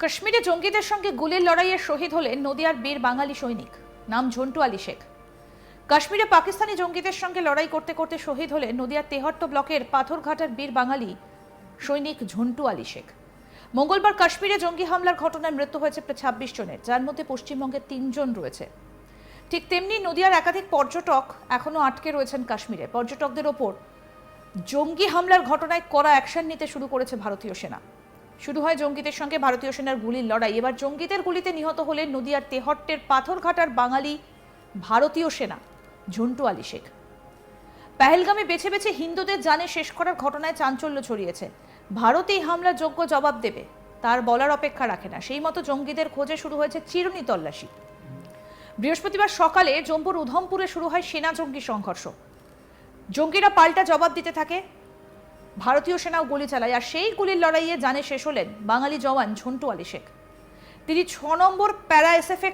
কাশ্মীরে জঙ্গিদের সঙ্গে গুলির লড়াইয়ে শহীদ হলেন নদিয়ার বীর বাঙালি সৈনিক, নাম ঝন্টু আলী শেখ। কাশ্মীরে পাকিস্তানি জঙ্গিদের সঙ্গে লড়াই করতে করতে শহীদ হলেন নদিয়ার তেহট্ট ব্লকের পাথরঘাটার বীর বাঙালি সৈনিক ঝন্টু আলী শেখ। মঙ্গলবার কাশ্মীরে জঙ্গি হামলার ঘটনায় মৃত্যু হয়েছে প্রায় ছাব্বিশ জনের, যার মধ্যে পশ্চিমবঙ্গের তিনজন রয়েছে। ঠিক তেমনি নদিয়ার একাধিক পর্যটক এখনও আটকে রয়েছেন কাশ্মীরে। পর্যটকদের ওপর জঙ্গি হামলার ঘটনায় কড়া অ্যাকশন নিতে শুরু করেছে ভারতীয় সেনা। শুরু হয় জঙ্গিদের সঙ্গে ভারতীয় সেনার গুলির লড়াই। এবার জঙ্গিদের গুলিতে নিহত হলেন নদিয়ার তেহট্টের পাথরঘাটার বাঙালি ভারতীয় সেনা, ঝন্টু আলী শেখ। পেহেলগামে বেছে বেছে হিন্দুদের জানে শেষ করার ঘটনায় চাঞ্চল্য ছড়িয়েছে। ভারত এই হামলার যোগ্য জবাব দেবে, তার বলার অপেক্ষা রাখে না। সেই মতো জঙ্গিদের খোঁজে শুরু হয়েছে চিরুনি তল্লাশি। বৃহস্পতিবার সকালে জম্মুর উধমপুরে শুরু হয় সেনা জঙ্গি সংঘর্ষ। জঙ্গিরা পাল্টা জবাব দিতে থাকে ভারতীয় সেনাও গুলি চালায় আর সেই গুলির লড়াইয়ে জানে শেষ হলেন বাঙালি জওয়ান ঝন্টু আলী শেখ। তিনি ছ নম্বর প্যারা এসএফে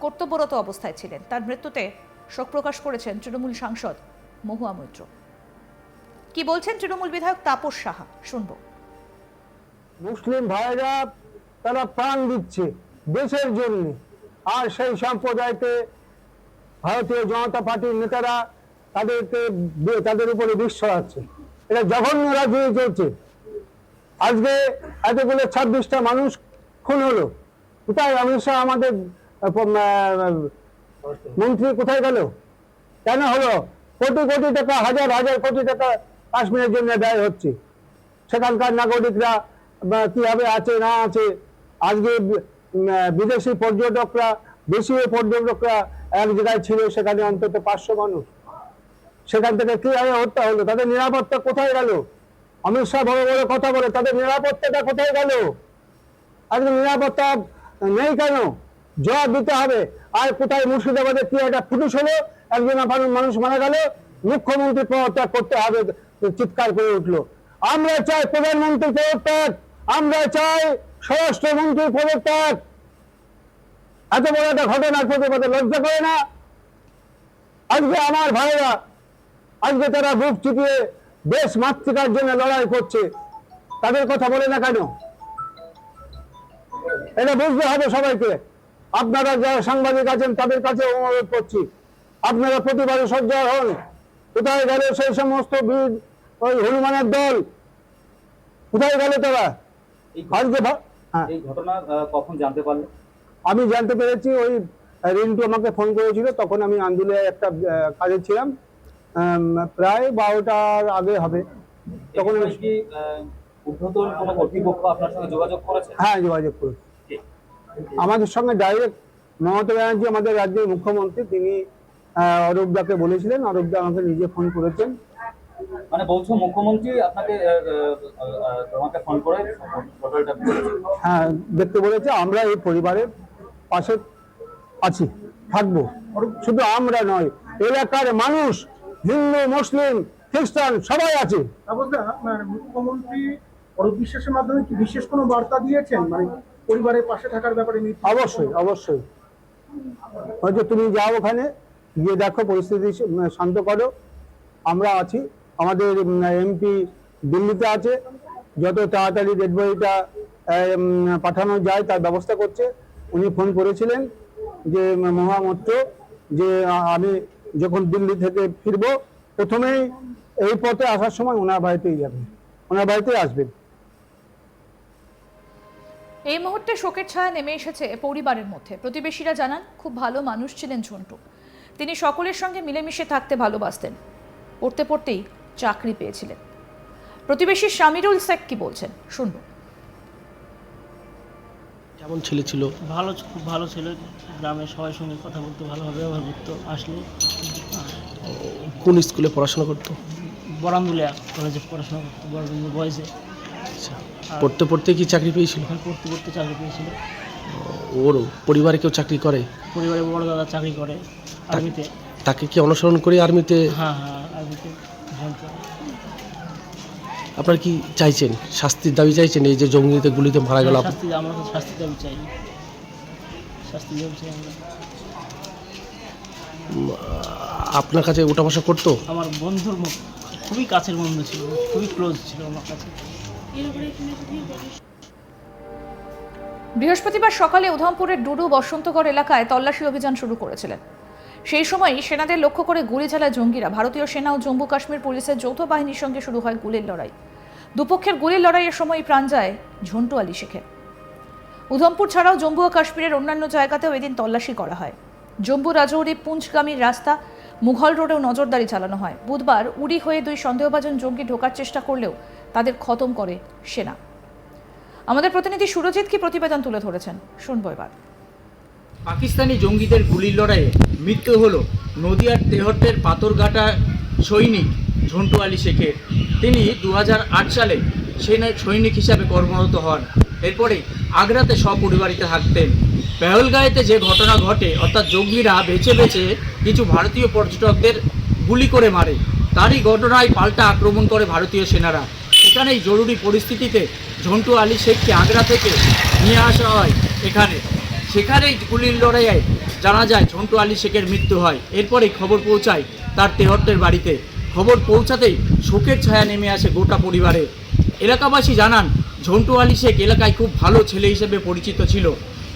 কর্তব্যরত অবস্থায় ছিলেন। তার মৃত্যুতে শোক প্রকাশ করেছেন তৃণমূল সাংসদ মহুয়া মৈত্র। কি বলছেন তৃণমূল বিধায়ক তাপস সাহা? শুনব। মুসলিম ভাইরা তারা প্রাণ দিচ্ছে দেশের জন্য। আর সেই সম্প্রদায়কে ভারতীয় জনতা পার্টির নেতারা তাদেরকে তাদের উপরে বিশ্বাস আছে। এটা জঘন্য রাজনীতি চলছে। আজকে এতগুলো ছাব্বিশটা মানুষ খুন হলো। কোথায় অমিত শাহ আমাদের মন্ত্রী কোথায় গেল? কেন হলো? কোটি কোটি টাকা, হাজার হাজার কোটি টাকা কাশ্মীরের জন্য ব্যয় হচ্ছে। সেখানকার নাগরিকরা কীভাবে আছে, না আছে, আজকে বিদেশি পর্যটকরা, দেশীয় পর্যটকরা এক জায়গায় ছিল, সেখানে অন্তত পাঁচশো মানুষ। সেখান থেকে কীভাবে হত্যা হলো? তাদের নিরাপত্তা কোথায় গেল? অমিত শাহ বড় বড় কথা বলে, তাদের নিরাপত্তাটা কোথায় গেল? আজকে নিরাপত্তা নেই কেন? জবাব দিতে হবে। আর কোথায় মুর্শিদাবাদে কি একটা ফুটুস হলো? একজন মানুষ- মারা গেল। মুখ্যমন্ত্রী পদত্যাগ করতে হবে, চিৎকার করে উঠল। আমরা চাই প্রধানমন্ত্রী পদত্যাগ আমরা চাই স্বরাষ্ট্রমন্ত্রী পদত্যাগ এত বড় একটা ঘটনার প্রতিবাদে লজ্জা করে না। আজকে আমার ভাইরা আজকে তারা বুক চিপিয়ে দেশ মাতৃকার জন্য লড়াই করছে। তাদের কথা বলে না কেন? এটা বুঝতে হবে সবাইকে। আপনারা যারা সাংবাদিক আছেন তাদের কাছে অনুরোধ করছি। আপনারা প্রতিবাদে সজ্জা হন। কোথায় গেল সেই সমস্ত বীর ওই হনুমানের দল? কোথায় গেল তারা? আজকে হ্যাঁ। ঘটনা কখন জানতে পারলে? আমি জানতে পেরেছি ওই রিন্টু আমাকে ফোন করেছিল তখন আমি আন্দুলে একটা কাজে ছিলাম। প্রায় বারোটার আগে হবে। তখন কি কোনো কর্তৃপক্ষ আপনার সঙ্গে যোগাযোগ করেছে? হ্যাঁ যোগাযোগ করেছি। আমাদের সঙ্গে ডাইরেক্ট মমতা ব্যানার্জি আমাদের রাজ্যের মুখ্যমন্ত্রী তিনি অরূপদাকে বলেছিলেন। অরূপদা আমাকে নিজে ফোন করেছেন। মানে বলছো মুখ্যমন্ত্রী আপনাকে তোমাকে ফোন করে হ্যাঁ দেখতে বলেছে আমরা এই পরিবারের পাশে আছি থাকব। শুধু আমরা নয় এলাকার মানুষ হিন্দু মুসলিম খ্রিস্টান সবাই আছে। মানে মুখ্যমন্ত্রী অরূপ বিশ্বাসের মাধ্যমে কি বিশেষ কোনো বার্তা দিয়েছেন? মানে পরিবারের পাশে থাকার ব্যাপারে অবশ্যই অবশ্যই। হয়তো তুমি যাও ওখানে গিয়ে দেখো পরিস্থিতি শান্ত করো। আমরা আছি। আমাদের এমপি দিল্লিতে আছে। যত তাড়াতাড়ি ডেড বডিটা পাঠানো যায় তার ব্যবস্থা করছে। উনি ফোন করেছিলেন যে মহামত্র যে আমি যখন দিল্লি থেকে ফিরবো প্রথমেই এই পথে আসার সময় ওনার বাড়িতেই যাবেন ওনার বাড়িতেই আসবেন এই মুহূর্তে শোকের ছায়া নেমে এসেছে পরিবারের মধ্যে। প্রতিবেশীরা জানান, খুব ভালো মানুষ ছিলেন ঝন্টু। তিনি সকলের সঙ্গে মিলেমিশে থাকতে ভালোবাসতেন। পড়তে পড়তেই চাকরি পেয়েছিলেন। প্রতিবেশী শামিরুল শেখ কি বলছেন? শুনব। কেমন ছেলে ছিল? ভালো খুব ভালো ছিল। গ্রামের সবার সঙ্গে কথা বলতে ভালোভাবে ব্যবহার করতো আসলে। কোন স্কুলে পড়াশোনা করতো? বরামদুলিয়া কলেজে পড়াশোনা করতো বরামদুলিয়া বয়সে আচ্ছা পড়তে পড়তে কি চাকরি পেয়েছিল? ওখানে পড়তে পড়তে চাকরি পেয়েছিল। ওর পরিবারে কেউ চাকরি করে? পরিবারে বড় দাদা চাকরি করে আর্মিতে। তাকে কি অনুসরণ করে আর্মিতে হ্যাঁ হ্যাঁ আর্মিতে। আপনার কি চাইছেন? শাস্তির দাবি চাইছেন? এই যে জঙ্গিতে গুলিতে মারা গেল শাস্তি আমরা তো শাস্তি দাবি চাই শাস্তি দাবি চাই আমরা। আপনার কাছে ওঠা বসা করতো? আমার বন্ধুর মতো খুবই কাছের বন্ধু ছিল খুবই ক্লোজ ছিল আমার কাছে। বৃহস্পতিবার সকালে উধমপুরের ডুডু বসন্তগড় এলাকায় তল্লাশি অভিযান শুরু করেছিলেন। সেই সময়ই সেনাদের লক্ষ্য করে গুলি চালায় জঙ্গিরা। ভারতীয় সেনা ও জম্মু কাশ্মীর পুলিশের যৌথ বাহিনীর সঙ্গে শুরু হয় গুলির লড়াই। দুপক্ষের গুলির লড়াইয়ের সময় প্রাণ যায় ঝন্টু আলী শেখের। উধমপুর ছাড়াও জম্মু ও কাশ্মীরের অন্যান্য জায়গাতেও এদিন তল্লাশি করা হয়। জম্মু রাজৌরি পুঞ্চগামী রাস্তা মুঘল রোডেও নজরদারি চালানো হয়। বুধবার উড়ি হয়ে দুই সন্দেহভাজন জঙ্গি ঢোকার চেষ্টা করলেও তাদের খতম করে সেনা। আমাদের প্রতিনিধি সুরজিৎ কি প্রতিবেদন তুলে ধরেছেন? শুনব এবার। পাকিস্তানি জঙ্গিদের গুলির লড়াইয়ে মৃত্যু হল নদিয়ার তেহট্টের পাথরঘাটা সৈনিক ঝন্টু আলী শেখের। তিনি দু হাজার আট সালে সেনা সৈনিক হিসাবে কর্মরত হন। এরপরে আগ্রাতে সপরিবারিতে থাকতেন। পেহলগাঁয়েতে যে ঘটনা ঘটে, অর্থাৎ জঙ্গিরা বেছে বেছে কিছু ভারতীয় পর্যটকদের গুলি করে মারে। তারই ঘটনায় পাল্টা আক্রমণ করে ভারতীয় সেনারা। সেখানেই জরুরি পরিস্থিতিতে ঝন্টু আলী শেখকে আগ্রা থেকে নিয়ে আসা হয়। এখানে সেখানেই গুলির লড়াইয়ে জানা যায় ঝন্টু আলী শেখের মৃত্যু হয়। এরপরেই খবর পৌঁছায় তার তেহট্টের বাড়িতে। খবর পৌঁছাতেই শোকের ছায়া নেমে আসে গোটা পরিবারে। এলাকাবাসী জানান, ঝন্টু আলী শেখ এলাকায় খুব ভালো ছেলে হিসেবে পরিচিত ছিল।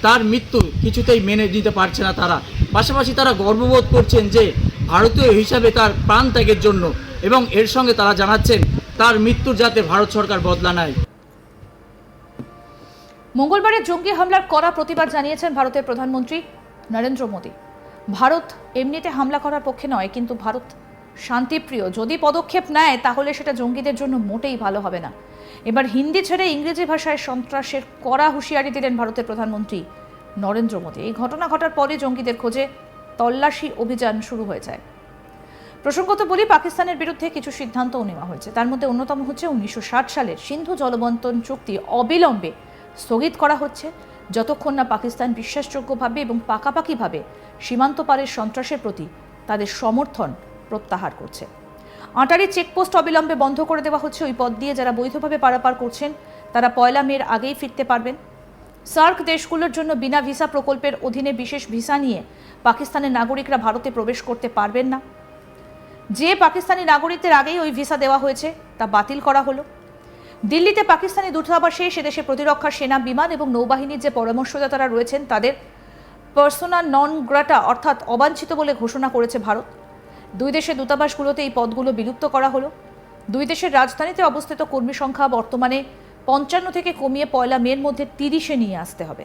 তার মৃত্যু কিছুতেই মেনে নিতে পারছে না তারা। পাশাপাশি তারা গর্ববোধ করছেন যে ভারতীয় হিসাবে তার প্রাণ ত্যাগের জন্য এবং এর সঙ্গে তারা জানাচ্ছেন, তার মৃত্যুর যাতে ভারত সরকার বদলা নেয়। মঙ্গলবারের জঙ্গি হামলার কড়া প্রতিবাদ জানিয়েছেন ভারতের প্রধানমন্ত্রী নরেন্দ্র মোদী। ভারত এমনিতে হামলা করার পক্ষে নয়, কিন্তু ভারত শান্তিপ্রিয়। যদি পদক্ষেপ নেয়, তাহলে সেটা জঙ্গিদের জন্য মোটেই ভালো হবে না। এবার হিন্দি ছেড়ে ইংরেজি ভাষায় সন্ত্রাসের কড়া হুঁশিয়ারি দিলেন ভারতের প্রধানমন্ত্রী নরেন্দ্র মোদী। এই ঘটনা ঘটার পরে জঙ্গিদের খোঁজে তল্লাশি অভিযান শুরু হয়ে যায়। প্রসঙ্গত বলি, পাকিস্তানের বিরুদ্ধে কিছু সিদ্ধান্তও নেওয়া হয়েছে। তার মধ্যে অন্যতম হচ্ছে উনিশশো সালের সিন্ধু জলবন্টন চুক্তি অবিলম্বে স্থগিত করা হচ্ছে। যতক্ষণ না পাকিস্তান বিশ্বাসযোগ্যভাবে এবং পাকাপাকিভাবে সীমান্ত পারের সন্ত্রাসের প্রতি তাদের সমর্থন প্রত্যাহার করছে। আটারি চেকপোস্ট অবিলম্বে বন্ধ করে দেওয়া হচ্ছে ওই পথ দিয়ে যারা বৈধভাবে পারাপার করছেন, তারা পয়লা মের আগেই ফিরতে পারবেন। সার্ক দেশগুলোর জন্য বিনা ভিসা প্রকল্পের অধীনে বিশেষ ভিসা নিয়ে পাকিস্তানের নাগরিকরা ভারতে প্রবেশ করতে পারবেন না। যে পাকিস্তানি নাগরিকদের আগেই ওই ভিসা দেওয়া হয়েছে, তা বাতিল করা হলো। দিল্লিতে পাকিস্তানি দূতাবাসে সে দেশে প্রতিরক্ষা, সেনা, বিমান এবং নৌবাহিনীর যে পরামর্শদাতারা রয়েছেন, তাদের পার্সোনা নন গ্রাটা অর্থাৎ অবাঞ্ছিত বলে ঘোষণা করেছে ভারত। দুই দেশের দূতাবাসগুলোতে এই পদগুলো বিলুপ্ত করা হলো। দুই দেশের রাজধানীতে অবস্থিত কর্মী সংখ্যা বর্তমানে পঞ্চান্ন থেকে কমিয়ে পয়লা মের মধ্যে তিরিশে নিয়ে আসতে হবে।